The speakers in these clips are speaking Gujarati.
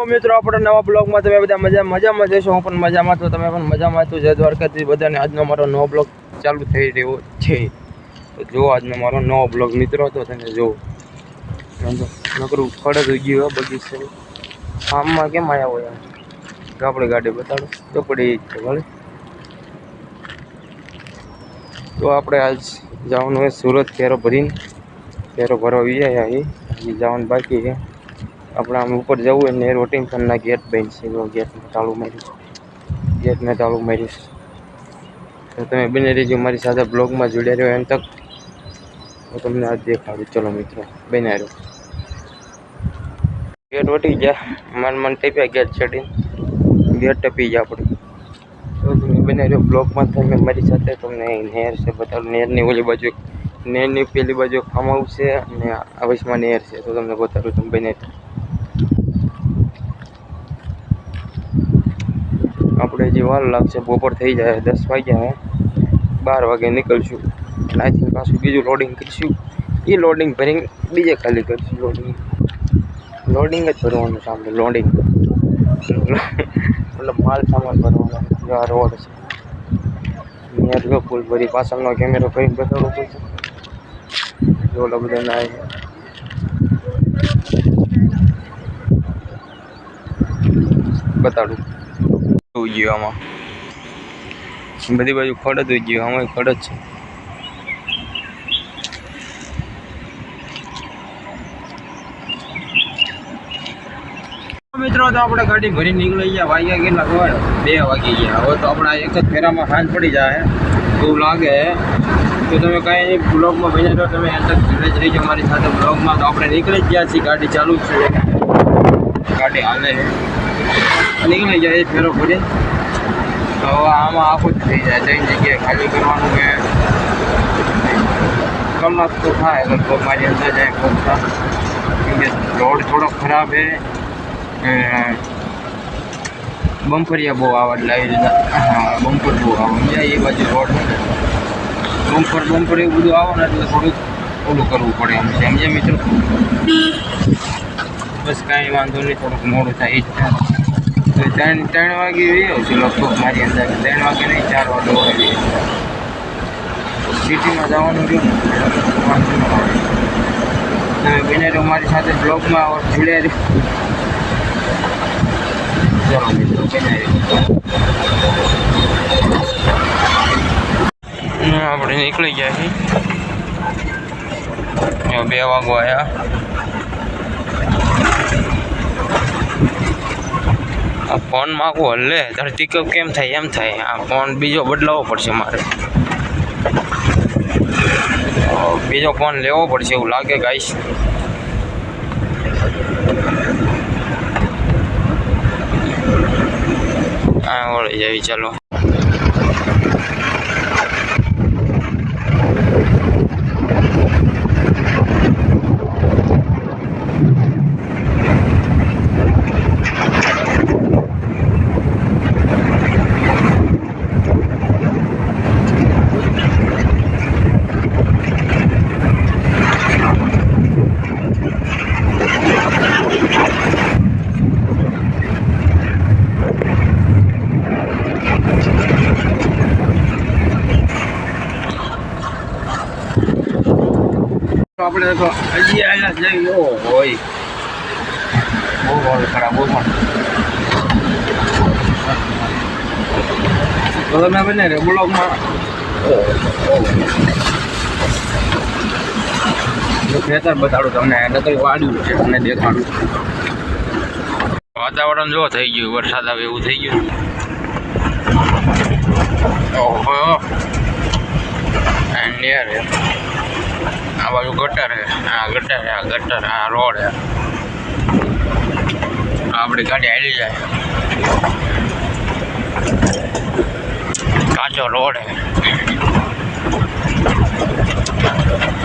તો મિત્રો આપણે નવા બ્લોગમાં તમે બધા મજા મજામાં જશો હું પણ મજામાં તો તમે પણ મજામાં છો. જય દ્વારકાથી બધાને. આજનો મારો નવો બ્લોગ ચાલુ થઈ રહ્યો છે. તો જો આજનો મારો નવો બ્લોગ. મિત્રો, તો તમે જુઓ. નકરું ખડે ગયું હો બગીચે આમમાં કેમ આવ્યા હોય તો આપણે ગાડી બતાડો. તો પડી જ છે, ભલે. તો આપણે આજ જવાનું હોય સુરત. ફેરો ભરીને. ફેરો ભરવા આવી જાય અહીં. હજી જવાનું બાકી છે. આપણે આમ ઉપર જવું હોય ને રોટિંગ ફનના ગેટ બંધ છે ગેટને તાળું મારીશ ગેટને તાળું માર્યું તો તમે બને રહેજો મારી સાથે બ્લોગમાં જોડ્યા રહ્યો એમ તક. હું તમને આજ દેખાડું. ચલો મિત્રો બને રહ્યો ગેટ વટી ગયા. મન મન ટપ્યા ગેટ ચડીને. ગેટ ટપી ગયા આપણે. તો તમે બને રહ્યો બ્લોગમાં. તમે મારી સાથે તમને નેર છે બતાવું. નહેરની ઓલી બાજુ નેરની પેલી બાજુ ફાર્મ છે અને આ નેર છે. તો તમને બતાવું, તમે બને આપણે હજી વાર લાગશે બપોર થઈ જાય, દસ વાગ્યા હે બાર વાગે નીકળશું. અને અહીંથી પાછું બીજું લોડિંગ કરીશું. એ લોડિંગ ભરીને બીજે ખાલી કરીશું લોડિંગ લોડિંગ જ ભરવાનું સામે લોડિંગ મતલબ માલ સામાન ભરવાનો જો આ રોડ છે. નિયર જો ફૂલ ભરી, પાછળનો કેમેરો કરીને બતાવવો પડશે. જો ઓલા બધા ના બતાડું. આમાં બધી બાજુ ખડત જ ગયું આમાં ખડ છે. મિત્રો, તો આપણે ગાડી ભરી નીકળી ગયા. વાગ્યા કેટલા ખબર? બે વાગી ગયા. હવે તો આપણા એક જ ફેરામાં સાંજ પડી જાય. એવું લાગે. તો તમે કાંઈ નહીં, બ્લોગમાં ભાઈ તો તમે જોડે જ રહીજો મારી સાથે બ્લોગમાં. તો આપણે નીકળી જ ગયા છીએ. ગાડી ચાલુ છે. ગાડી હાલે છે. નીકળી જાય ફેરો ભરી તો હવે આમાં આખું જ થઈ જાય. જઈ જગ્યાએ ખાલી કરવાનું કે કલાક તો થાય લગભગ મારી અંદર જાય પહોંચતા કેમ કે રોડ થોડો ખરાબ છે. બમ્પરિયા બહુ આવે એટલે આવી રીતના હા, બમ્પર બહુ આવે. અહીંયા એ બાજુ રોડ બમ્પર બમ્પર એવું બધું આવે ને એટલે થોડુંક ઓલું કરવું પડે એમ છે. સમજ્યા મિત્રો? બસ કાંઈ વાંધો નહીં, થોડુંક મોડું થાય. એ જ થાય. તો ત્રણ ત્રણ વાગે આવ્યો છું લગભગ મારી અંદર. ત્રણ વાગે નહીં, ચાર વાગે હોય. સિટીમાં જવાનું રહ્યું ને વાંધો ન આવે તમે બને રહો મારી સાથે બ્લોગમાં જોડ્યા રહ્યો ચલો, મિત્રો બને આપણે નીકળી ગયા છીએ. બે વાગો આવ્યા આ ફોન માગવો હલે ધરતી કપ કેમ થાય, એમ થાય. આ ફોન બીજો બદલાવો પડશે મારે. બીજો ફોન લેવો પડશે એવું લાગે ગાઈશ હા વળી જાય, ચાલો. આપણે તો હજી આયા જઈ ઓ હોય. બહુ રોડ ખરાબ, બહુ પણ તમે બને રે બ્લોકમાં ખેતર બતાડું તમને નકરી વાડ્યું છે, તમને દેખાડું. વાતાવરણ જો થઈ ગયું, વરસાદ આવે એવું થઈ ગયું. ઓહો. નિયર આ બાજુ ગટર હે આ ગટર આ ગટર, આ રોડ હે આપણી ગાડી હાલી જાય. કાચો રોડ હે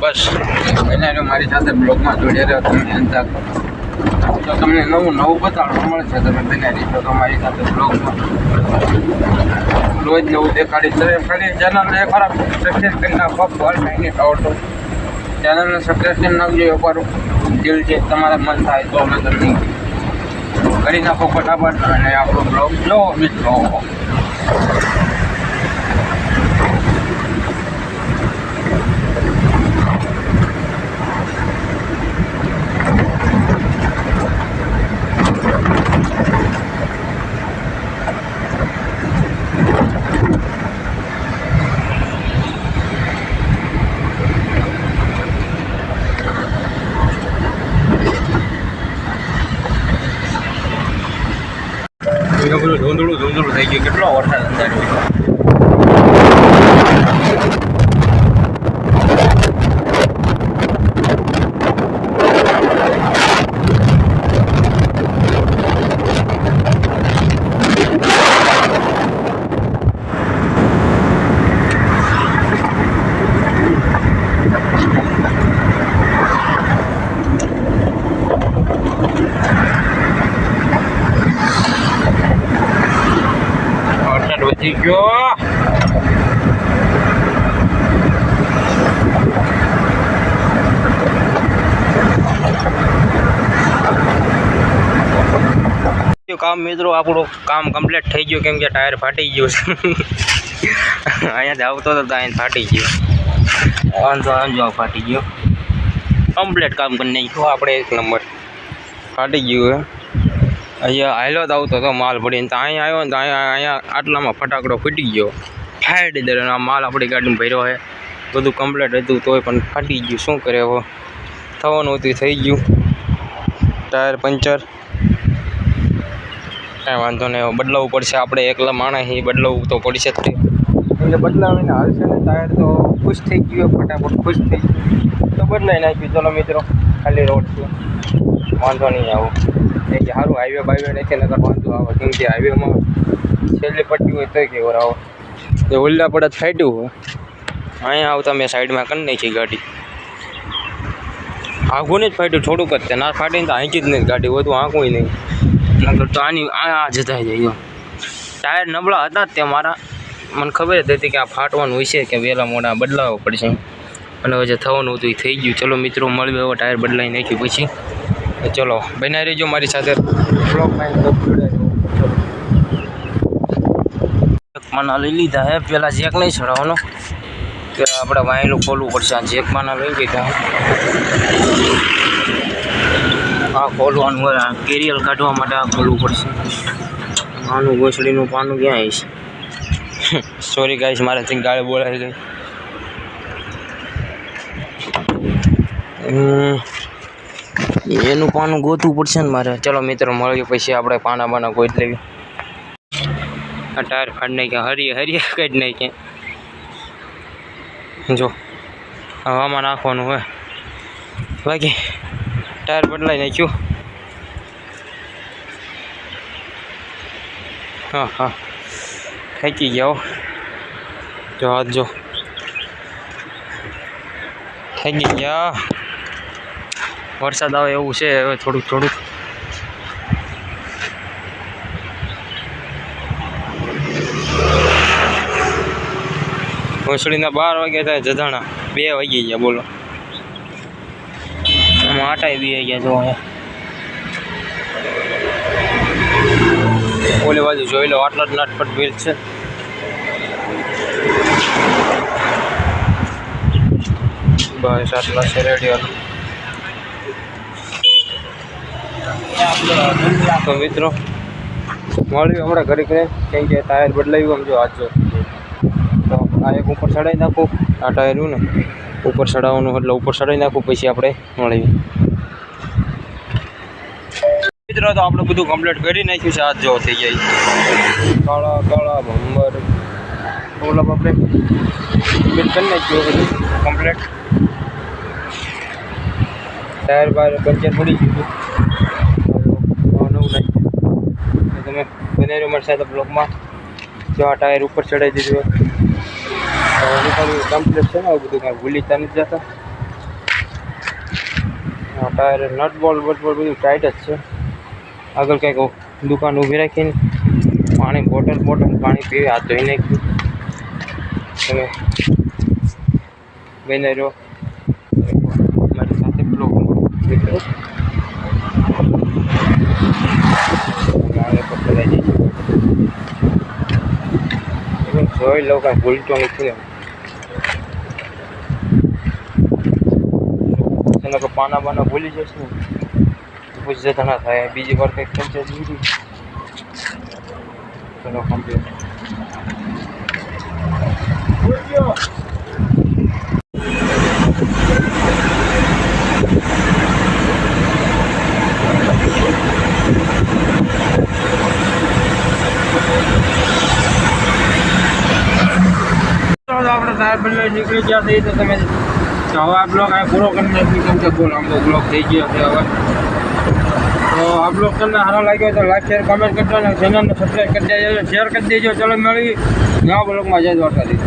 બસ. એને મારી સાથે બ્લોગમાં જોડે રહ્યો તમે અંતર તો તમને નવું નવું બતાડવા છે તમે બને તો મારી સાથે બ્લોગમાં. રોજ નવું દેખાડી તમે ખાલી ચેનલને ખરાબ સબસ્ક્રાઈબ કરી નાખો ફોન નહીં આવડતો ચેનલને સબસ્ક્રિપ્શન કરી નાખજો એકવાર દિલ છે, તમારા મન થાય તો અમે તમને કરી નાખો ફટાફટ અને આપણો બ્લોગ જો મિત્રો. એનો બધું ધૂંધળું ધૂંધળું થઈ ગયું કેટલો વરસાદ અંદર હોય વરસાદ વધી ગયો કામ મિત્રો, આપણું કામ કમ્પ્લીટ થઈ ગયું કેમ કે ટાયર ફાટી ગયું છે. અહીંયાથી આવતો હતો તો અહીંયા ફાટી ગયો. વાંધો વાંધો ફાટી ગયો. કમ્પ્લીટ કામ કરી નાખ્યું. આપણે એક નંબર. ફાટી ગયું હે. અહીંયા હાલ્યો જ આવતો હતો માલ ભરીને તો અહીંયા આવ્યો ને તો અહીંયા આટલામાં ફટાકડો ફૂટી ગયો. ફાટી દે આ માલ આપણી ગાડીમાં ભર્યો છે બધું કમ્પ્લીટ હતું તોય પણ ફાટી ગયું. શું કરે હવે? થવાનું હતું, થઈ ગયું. Tyre puncture. કાંઈ વાંધો નહીં બદલાવવું પડશે. આપણે એકલા માણસ એ બદલાવવું તો પડશે જ તે. એટલે બદલાવીને હાલશે ને ટાયર તો ખુશ થઈ ગયો ફટાફટ ખુશ થઈ ગયું. તો બદલાઈ નાખ્યું ચલો મિત્રો ખાલી રોડ છે. વાંધો નહીં આવો. એ કે સારું હાઈવે બાઈવે નથી નગર વાંધો આવે. કેમ કે હાઈવેમાં છેલ્લી પટ્ટી હોય તોય કેવો આવો એ ઉલ્લા પડત ફાટ્યું હોય. અહીંયા આવતા મેં સાઈડમાં કરી નાખી ગાડી. આઘું જ ફાટ્યું થોડુંક જ. તે ના ફાટીને તો આંચી જ નહીં ગાડી બધું આંકું નહીં. નકર તો આની આ જતા જાય ટાયર નબળા હતા તે મારા. મને ખબર જ હતી કે આ ફાટવાનું છે કે વહેલા મોડા બદલાવવો પડશે. અને જે થવાનું હતું એ થઈ ગયું. ચલો મિત્રો મળ્યો એવો ટાયર બદલાવી નાખ્યું પછી. ચલો બનાવી રહેજો મારી સાથે. માના લઈ લીધા હે. પેલા જેક નહીં ચડાવવાનો. પેલા આપણે વાયેલું ખોલવું પડશે. આ જેક માના લઈ લીધા આ ખોલવાનું હોય કેરિયલ કાઢવા માટે આ ખોલવું પડશે. આનું ઘોસડીનું પાનું ક્યાં આવીશ? સોરી ગાઈશ મારાથી ગાળી બોલાઈ ગઈ. એનું પાનું ગોતવું પડશે ને મારે. ચલો મિત્રો મળીએ પછી આપણે પાના બાના ગોત લેવી આ ટાયર ફાડી નાખ્યા હરીએ હરીએ કાઢી નાખ્યા. જો હવામાં નાખવાનું હોય. બાકી ટાયર બદલાઈ નાખ્યું. હા હા. થાકી ગયા. જો હાથ જો. થાકી ગયા. વરસાદ આવે એવું છે, હવે થોડુંક થોડુંક. ઘોસડીના બાર વાગ્યા ત્યાં જધાણા. બે વાગી ગયા, બોલો. આમાં આટાઈ બી ગયા જો અહીંયા. ઓલી બાજુ જોઈ લો, આટલા જ નટપટ ભીડ છે. બસ, આટલા છે રેડિયો તો મિત્રો, મળ્યું હમણાં ઘરે ઘરે કેમ કે ટાયર બદલાવ્યું આમ જો આજ જો. તો આ એક ઉપર ચડાવી નાખું, આ ટાયર ને ઉપર ચડાવવાનું એટલે ઉપર ચડાવી નાખું, પછી આપણે મળીએ. મિત્રો, તો આપણે બધું કમ્પ્લીટ કરી નાખ્યું છે. આજ જો થઈ જાય કાળા કાળા, ભંબર. મતલબ આપણે કમ્પ્લીટ કરી નાખ્યું બધું. કમ્પ્લીટ ટાયર બાર પંચર પડી ગયું નવું નાખ્યું તમે બનાવ્યું મારી સાથે બ્લોકમાં જો આ ટાયર ઉપર ચડાવી દીધું કમ્પ્લીટ છે ને બધું કાંઈ ભૂલી ત્યાં નથી જતા ટાયર નટ બોલ બટ બોલ બધું ટાઈટ જ છે આગળ કંઈક દુકાન ઊભી રાખીને પાણી બોટલ બોટલ પાણી પીવી, હાથ ધોઈ નાખ્યું. અને બને રહ્યો. મારી સાથે બ્લોક મિત્રો મારે તો ખોલાઈ જાય જોઈ લઉં કાંઈ ભૂલતો નથી એમ. તો પાના બાના ભૂલી જશું પછી જતા ના થાય, બીજી વાર કંઈક પંચાયત લીધી ચલો કમ્પ્લીટ આપણે સાહેબ બદલાઈ નીકળી ગયા થઈ તો તમે હવે આ બ્લોક આ પૂરો કરી નાખી, કેમ કે બોલ લાંબો બ્લોક થઈ ગયો છે હવે. તો આ બ્લોગ તમને સારો લાગ્યો તો લાઈક શેર કમેન્ટ કરજો અને ચેનલને સબસ્ક્રાઈબ કરી દેજો શેર કરી દેજો. ચલો મળી નવા બ્લોગમાં જય દ્વારકાથી